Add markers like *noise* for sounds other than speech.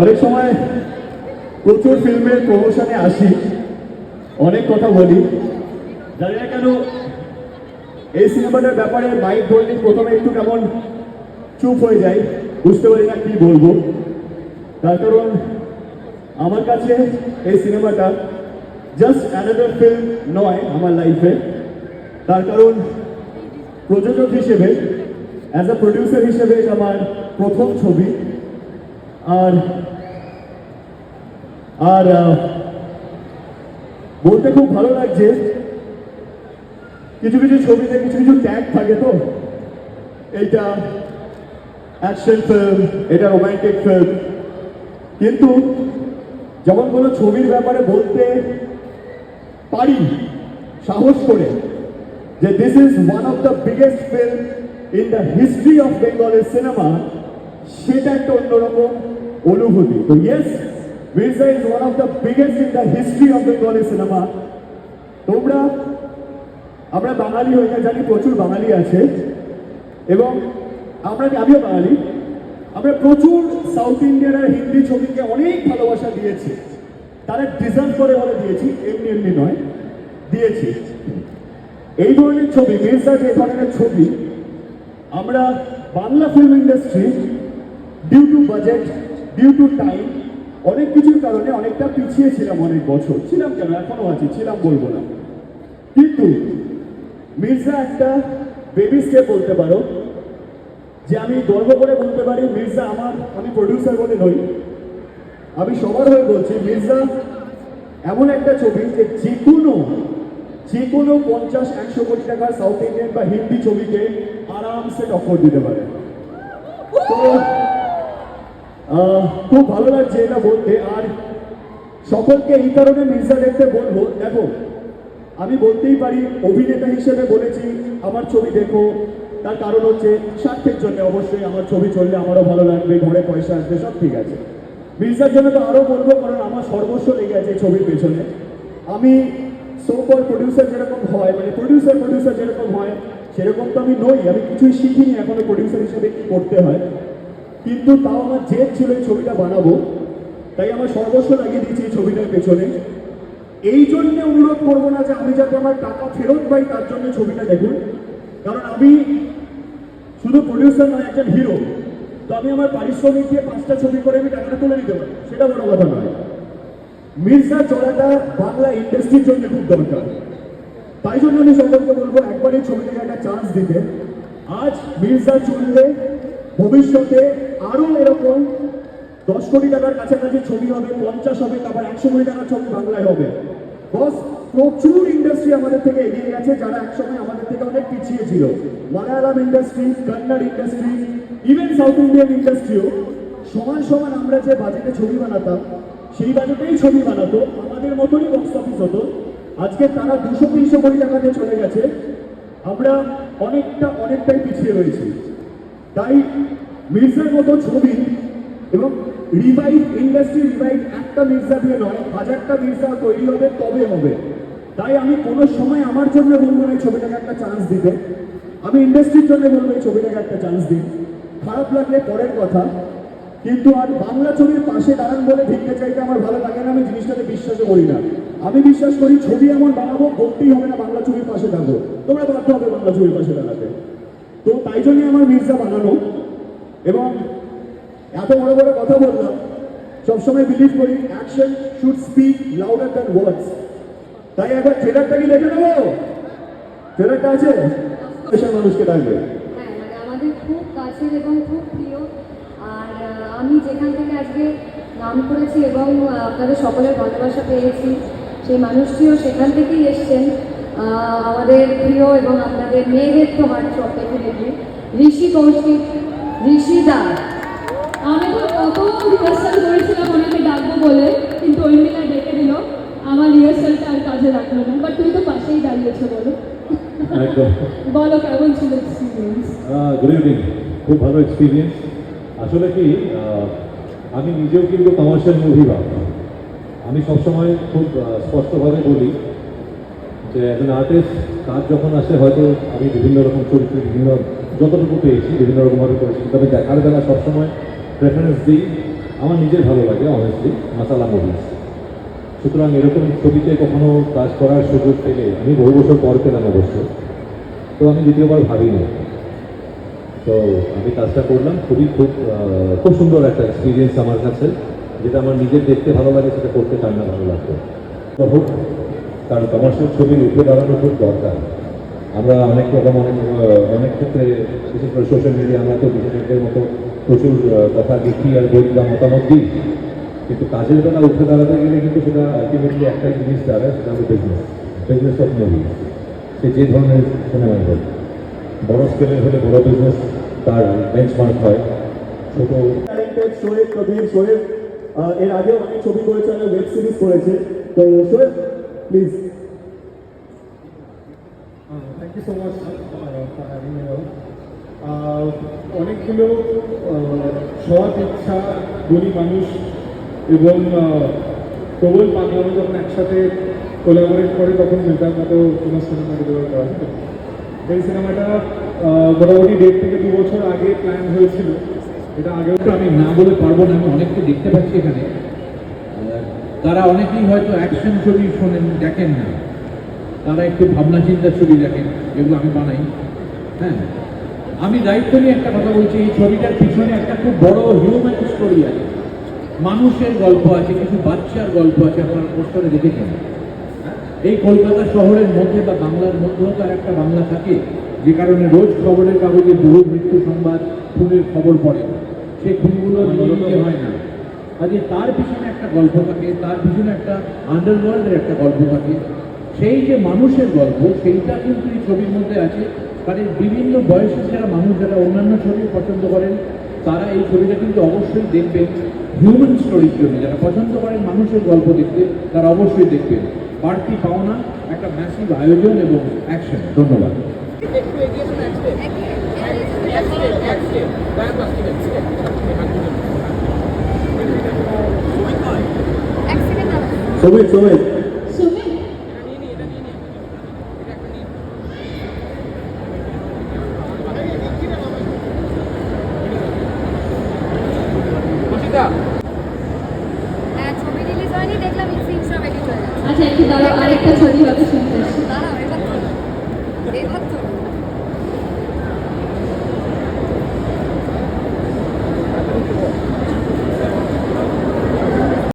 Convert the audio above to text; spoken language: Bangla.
অনেক সময় প্রচুর ফিল্মের প্রমোশনে আসি। অনেক কথা বলি। জানি না কেন, এই সিনেমাটার ব্যাপারে মাইক ধরলে প্রথমে একটু কেমন চুপ হয়ে যাই। বুঝতে পারি না কি বলব। তার কারণ আমার কাছে এই সিনেমাটা জাস্ট অ্যানাদার ফিল্ম নয় আমার লাইফে তার কারণ প্রযোজক হিসেবে অ্যাজ আ প্রডিউসার হিসেবে আমার প্রথম ছবি। আর আর বলতে খুব ভালো লাগছে। কিছু কিছু ছবিতে কিছু কিছু ট্যাগ থাকে তো। এইটা অ্যাকশন ফিল্ম এটা রোমান্টিক ফিল্ম কিন্তু যেমন কোনো ছবির ব্যাপারে বলতে পারি, সাহস করে, যে this is one of the biggest film in the history of বেঙ্গলের সিনেমা সেটা একটা অন্যরকম অনুভূতি। তো yes Mirza is one of the biggest in the history of বেঙ্গলের সিনেমা তোমরা, আমরা বাঙালি হয়ে জানি প্রচুর বাঙালি আছে। এবং আমরা, আমিও বাঙালি। আমরা প্রচুর সাউথ ইন্ডিয়ান আর হিন্দি ছবিকে অনেক ভালোবাসা দিয়েছি। তারা ডিজার্ভ করে বলে দিয়েছি, এমনি এমনি নয়, দিয়েছি। এই ধরনের ছবি মির্জা যে ধরনের ছবি, আমরা Bangla film industry due to budget due to time অনেক কিছুর কারণে অনেকটা পিছিয়ে ছিলাম অনেক বছর। ছিলাম কেন? এখনও আছি, ছিলাম বলব না। কিন্তু মির্জা একটা বেবি স্টেপ বলতে পারো, যে আমি গর্ব করে বলতে পারি, মির্জা আমার, আমি প্রডিউসার বলে নই। আমি সবার হয়ে বলছি, মির্জা এমন একটা ছবি যে যে কোনো যে কোনো পঞ্চাশ, একশো কোটি টাকার সাউথ ইন্ডিয়ান বা হিন্দি ছবিকে আরামসে টক্কর দিতে পারে। খুব ভালো লাগছে এটা বলতে। আর সকলকে এই কারণে মির্জা দেখতে বলব, দেখো, আমি বলতেই পারি, অভিনেতা হিসেবে বলেছি, আমার ছবি দেখো। তার কারণ হচ্ছে স্বার্থের জন্য অবশ্যই আমার ছবি চললে আমারও ভালো লাগবে, ঘরে পয়সা আসবে, সব ঠিক আছে। মির্জার জন্য তো আরও বলব, কারণ আমার সর্বস্ব লেগে আছে ছবির পেছনে। আমি সোপর প্রডিউসার যেরকম হয় মানে প্রডিউসার প্রডিউসার যেরকম হয়, সেরকম তো আমি নই, আমি কিছুই শিখিনি, এখনও প্রডিউসার হিসেবে কি করতে হয়। কিন্তু তাও আমার জেদ ছিল এই ছবিটা বানাবো। তাই আমার সর্বস্ব লাগিয়ে দিয়েছি এই ছবিটার পেছনে। এই জন্যে অনুরোধ করব না যে আমি যাতে আমার টাকা ফেরত পাই, তার জন্য ছবিটা দেখুন। কারণ আমি শুধু প্রডিউসার নয়, একজন হিরো তো আমি আমার পারিশ্রমিক দিয়ে পাঁচটা ছবি করে আমি টাকাটা তুলে নিতে পারি। সেটা বড় কথা নয়। মির্জা চলাটা বাংলা ইন্ডাস্ট্রির জন্য খুব দরকার। তাই জন্য আমি সকলকে বলব, একবার এই ছবিটাকে একটা চান্স দিতে। আজ মির্জা চললে ভবিষ্যতে আরও এরকম দশ কোটি টাকার কাছাকাছি ছবি হবে, পঞ্চাশ হবে, তারপর একশো কোটি টাকার ছবি বাংলায় হবে। বস প্রচুর ইন্ডাস্ট্রি আমাদের থেকে এগিয়ে গেছে, যারা একসময় আমাদের থেকে অনেক পিছিয়ে ছিল। Malayalam industry Kannada industry even south Indian ইন্ডাস্ট্রিও সমান সমান আমরা যে বাজেটে ছবি বানাতাম, সেই বাজেটেই ছবি বানাতো, আমাদের মতনই বক্স অফিস হতো। আজকে তারা দুশো তিনশো কোটি টাকাতে চলে গেছে। আমরা অনেকটা, অনেকটাই পিছিয়ে রয়েছি। তাই মির্জার মতো ছবি এবং রিভাইভ ইন্ডাস্ট্রি রিভাইভ একটা মির্জা দিয়ে নয়, হাজারটা মির্জা তৈরি হবে, তবে হবে। তাই আমি কোনো সময় আমার জন্য বলব এই ছবিটাকে একটা চান্স দিতে। আমি ইন্ডাস্ট্রির জন্য বলব এই ছবিটাকে একটা চান্স দিন খারাপ লাগলে পরের কথা, কিন্তু আর বাংলা ছবির পাশে দাঁড়ান বলে ভিক্ষে চাইতে আমার ভালো লাগে না, আমি জিনিসটাতে বিশ্বাসও করি না। আমি বিশ্বাস করি ছবি এমন বানাবো করতেই হবে না বাংলা ছবির পাশে দাঁড়াবো তোমরা বাধ্য হবে বাংলা ছবির পাশে দাঁড়াতে। তো তাই জন্যই আমার মির্জা বানানো। এবং এত বড় বড় কথা বললাম, সবসময় বিলিভ করি action should speak louder than words তাই একবার ট্রেলারটা কি দেখে নেব? ট্রেলারটা আছে? দেশের মানুষকে ডাকবে। হ্যাঁ মানে আমাদের খুব কাছের এবং খুব প্রিয়। আর আমি যেখান থেকে আজকে নাম করেছি এবং আপনাদের সকলের ভালোবাসা পেয়েছি, সেই মানুষটিও সেখান থেকেই এসছেন। আমাদের প্রিয় এবং আপনাদের মেয়েদের তো হার্ট চক ঋষি কৌশিক ঋষি দা আমি তো কত রিহার্সাল করেছিলাম ওনাকে ডাকবো বলে কিন্তু ওই মিলা ডেকে দিল আমার রিহার্সালটা আর কাজে লাগল না। বাট তুমি তো পাশেই দাঁড়িয়েছো বলো। *laughs* বলো কেমন ছিল এক্সপিরিয়েন্স গুড ইভিনিং খুব ভালো এক্সপিরিয়েন্স আসলে কি আমি নিজেও কিন্তু কমার্শিয়াল মুভি ভাবতাম। আমি সবসময় খুব স্পষ্টভাবে বলি যে একজন আর্টিস্ট কাজ যখন আসে, হয়তো আমি বিভিন্ন রকম চরিত্রে বিভিন্ন, যতটুকু পেয়েছি, বিভিন্ন রকমভাবে করেছি। তবে দেখার বেলা সবসময় প্রেফারেন্স দিই। আমার নিজের ভালো লাগে অনেস্টলি মাসালা মুভিস সুতরাং এরকম ছবিতে কখনো কাজ করার সুযোগ পেলে আমি বহু বছর পর পেলাম অবশ্য। তো আমি দ্বিতীয়বার ভাবিনি। তো আমি কাজটা করলাম, খুবই খুব খুব সুন্দর একটা এক্সপিরিয়েন্স আমার কাছে। যেটা আমার নিজের দেখতে ভালো লাগে, সেটা করতে কার না, ভালো লাগতো। তো হোক কারণ কমার্শিয়াল ছবির উঠে দাঁড়ানো খুব দরকার। আমরা অনেক রকম, অনেক অনেক ক্ষেত্রে, বিশেষ করে সোশ্যাল মিডিয়া আমরা তো বিশেষজ্ঞের মতো প্রচুর কথা লিখি আর বই বা মতামত দিই। কিন্তু কাজের বেলা উঠে দাঁড়াতে গেলে কিন্তু সেটা আলটিমেটলি একটা জিনিস দাঁড়ায় সেটা হলো বিজনেস বিজনেস অফ মুভি সে যে ধরনের সিনেমাই হোক। বড় স্কেলের হলে বড় বিজনেস তার বেঞ্চ বেঞ্চমার্ক হয়। ছোট শোয়েব কবির শোয়েব এর আগেও অনেক ছবি করেছে, অনেক ওয়েব সিরিজ করেছে। তো Shoaib please having me here. Uh, অনেকগুলো uh, সৎ ইচ্ছা গরিব মানুষ এবং uh, প্রবল পাগলামো যখন একসাথে কোলাবোরেট করে তখন মেটার মতো কোনো সিনেমা ডেলিভার করা এই সিনেমাটা uh, মোটামুটি দেড় থেকে দু বছর আগে প্ল্যান হয়েছিল। এটা আগেও তো আমি না বলে পারব না আমি অনেককে দেখতে পাচ্ছি এখানে। তারা অনেকেই হয়তো অ্যাকশন ছবি শোনেন, দেখেন না। তারা একটু ভাবনা চিন্তার ছবি দেখেন, যেগুলো আমি বানাই। হ্যাঁ। আমি দায়িত্ব নিয়ে একটা কথা বলছি, এই ছবিটার পিছনে একটা খুব বড় হিউম্যান স্টোরি আছে। মানুষের গল্প আছে, কিছু বাচ্চার গল্প আছে, আপনারা পোস্টারে দেখেছেন। এই কলকাতা শহরের মধ্যে বা বাংলার মধ্যেও তার একটা বাংলা থাকে, যে কারণে রোজ খবরের কাগজে বহু মৃত্যু সংবাদ, খুনের খবর পড়ে। সেই খুনগুলো হয় না। কাজে তার পিছনে একটা গল্প থাকে, তার পিছনে একটা আন্ডারওয়ার্ল্ডের একটা গল্প থাকে। সেই যে মানুষের গল্প, সেইটা কিন্তু এই ছবির মধ্যে আছে। কারণ বিভিন্ন বয়সের যারা মানুষ, যারা অন্যান্য ছবি পছন্দ করেন, তারা এই ছবিটা কিন্তু অবশ্যই দেখবেন। হিউম্যান স্টোরির জন্য, যারা পছন্দ করেন মানুষের গল্প দেখতে, তারা অবশ্যই দেখবেন। বাড়তি পাওনা, একটা ম্যাসিভ আয়োজন এবং অ্যাকশন ধন্যবাদ। এক সৌমিক সুমিত। হ্যাঁ ছবি রিলিজ হয়নি দেখলাম আচ্ছা একটু দাঁড়াও আরেকটা ছবি হবে